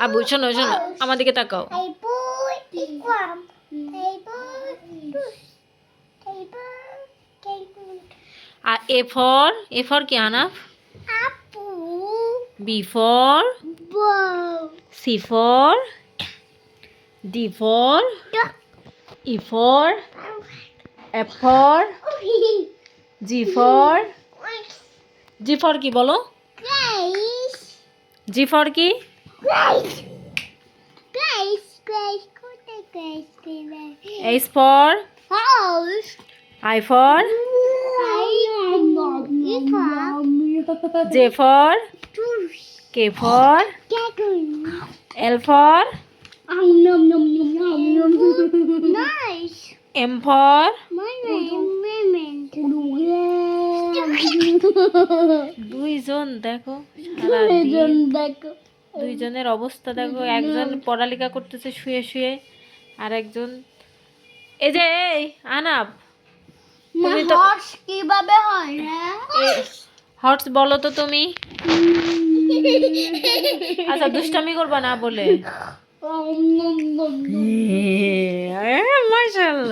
আবু শোনো শোনো আমার দিকে তাকাও. আর এ ফর এ ফর কি আনাফ B for C for D for E for F for G for G for কি বলো? জি ফর কি? H for House. I for J for K for L for Nice. For My name, Mimint. দুইজন দেখো দুইজনের অবস্থা দেখো একজন পড়ালেখা করতেছে শুয়ে শুয়ে আর একজন এই যে এই আনাব। তুমি তো কীভাবে হয় হর্স বলো তো তুমি। আচ্ছা দুষ্টামি করবা না বলে। মাশাল্লাহ।